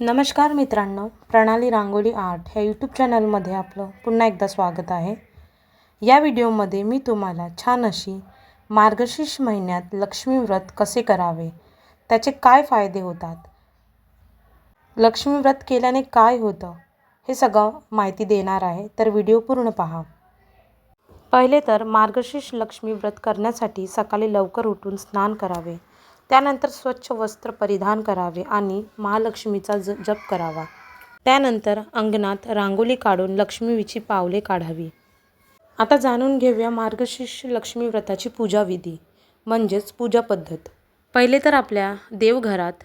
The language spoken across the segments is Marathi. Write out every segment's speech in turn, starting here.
नमस्कार मित्रांनो प्रणाली रांगोळी आर्ट ह्या यूट्यूब चॅनलमध्ये आपलं पुन्हा एकदा स्वागत आहे. या व्हिडिओमध्ये मी तुम्हाला छान अशी मार्गशीर्ष महिन्यात लक्ष्मी व्रत कसे करावे त्याचे काय फायदे होतात लक्ष्मी व्रत केल्याने काय होतं हे सगळं माहिती देणार आहे. तर व्हिडिओ पूर्ण पहा. पहिले तर मार्गशीर्ष लक्ष्मी व्रत करण्यासाठी सकाळी लवकर उठून स्नान करावे. त्यानंतर स्वच्छ वस्त्र परिधान करावे आणि महालक्ष्मीचा ज जप करावा. त्यानंतर अंगणात रांगोळी काढून लक्ष्मीची पावले काढावी. आता जाणून घेऊया मार्गशीर्ष लक्ष्मी व्रताची पूजाविधी म्हणजेच पूजा पद्धत. पहिले तर आपल्या देवघरात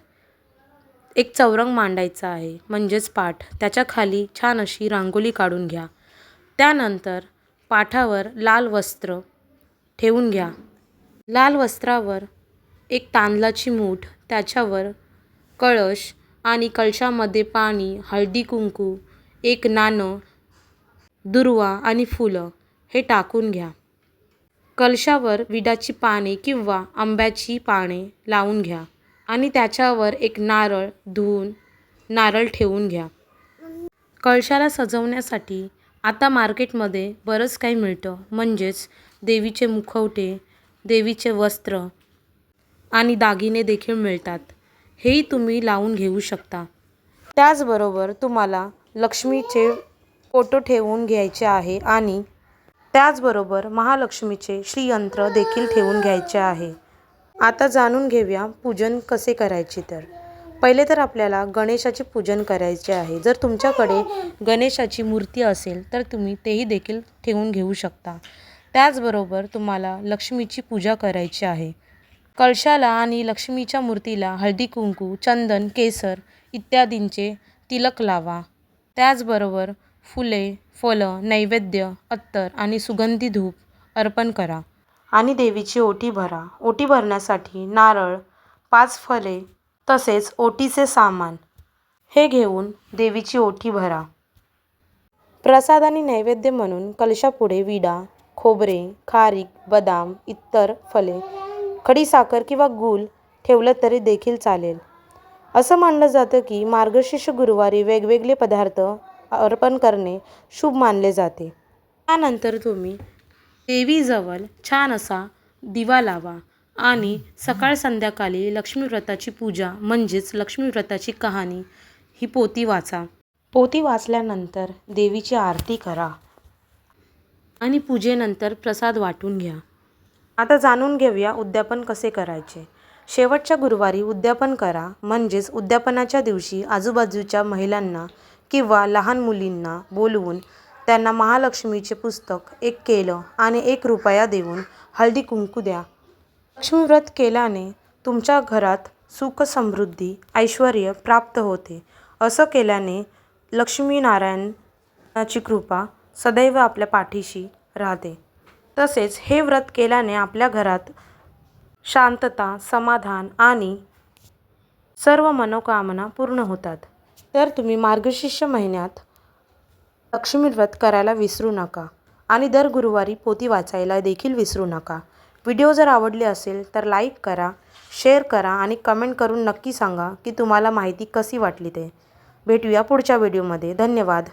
एक चौरंग मांडायचा आहे म्हणजेच पाठ. त्याच्याखाली छान अशी रांगोळी काढून घ्या. त्यानंतर पाठावर लाल वस्त्र ठेवून घ्या. लाल वस्त्रावर एक तांदळाची मूठ त्याच्यावर कळश आणि कळशामध्ये पाणी हळदी कुंकू एक नाणं दुर्वा आणि फुलं हे टाकून घ्या. कलशावर विडाची पाने किंवा आंब्याची पाने लावून घ्या आणि त्याच्यावर एक नारळ धुवून नारळ ठेवून घ्या. कळशाला सजवण्यासाठी आता मार्केटमध्ये बरंच काही मिळतं. म्हणजेच देवीचे मुखवटे देवीचे वस्त्र आणि दागिने देखील मिळतात. हेही तुम्ही लावून घेऊ शकता. त्याचबरोबर तुम्हाला लक्ष्मीचे फोटो ठेवून घ्यायचे आहे आणि त्याचबरोबर महालक्ष्मीचे श्रीयंत्र देखील ठेवून घ्यायचे आहे. आता जाणून घेऊया पूजन कसे करायचे तर. पहिले तर आपल्याला गणेशाचे पूजन करायचे आहे. जर तुमच्याकडे गणेशाची मूर्ती असेल तर तुम्ही तेही देखील ठेवून घेऊ शकता. त्याचबरोबर तुम्हाला लक्ष्मीची पूजा करायची आहे. कळशाला आणि लक्ष्मीच्या मूर्तीला हळदी कुंकू चंदन केसर इत्यादींचे तिलक लावा. त्याचबरोबर फुले फळं नैवेद्य अत्तर आणि सुगंधी धूप अर्पण करा. आणि देवीची ओटी भरा. ओटी भरण्यासाठी नारळ पाच फळे तसेच ओटीचे सामान हे घेऊन देवीची ओटी भरा. प्रसाद आणि नैवेद्य म्हणून कलशापुढे विडा खोबरे खारीक बदाम इतर खडी खडीसाखर किंवा गूळ ठेवलं तरी देखील चालेल. असं मानलं जातं की मार्गशीर्ष गुरुवारी वेगवेगळे पदार्थ अर्पण करणे शुभ मानले जाते. त्यानंतर तुम्ही देवीजवळ छान असा दिवा लावा आणि सकाळ संध्याकाळी लक्ष्मीव्रताची पूजा म्हणजेच लक्ष्मीव्रताची कहाणी ही पोती वाचा. पोती वाचल्यानंतर देवीची आरती करा आणि पूजेनंतर प्रसाद वाटून घ्या. आता जाणून घेऊया उद्यापन कसे करायचे. शेवटच्या गुरुवारी उद्यापन करा म्हणजेच उद्यापनाच्या दिवशी आजूबाजूच्या महिलांना किंवा लहान मुलींना बोलवून त्यांना महालक्ष्मीचे पुस्तक एक केलं आणि एक रुपया देऊन हळदी कुंकू द्या. लक्ष्मीव्रत केल्याने तुमच्या घरात सुख समृद्धी ऐश्वर प्राप्त होते. असं केल्याने लक्ष्मीनारायणाची कृपा सदैव आपल्या पाठीशी राहते. तसेच हे व्रत केल्याने आपल्या घरात शांतता समाधान आणि सर्व मनोकामना पूर्ण होतात. तर तुम्ही मार्गशीर्ष महिन्यात लक्ष्मी व्रत करायला विसरू नका आणि दर गुरुवारी पोती वाचायला देखील विसरू नका. व्हिडिओ जर आवडली असेल तर लाईक करा शेअर करा आणि कमेंट करून नक्की सांगा की तुम्हाला माहिती कशी वाटली ते. भेटूया पुढच्या व्हिडिओमध्ये. धन्यवाद.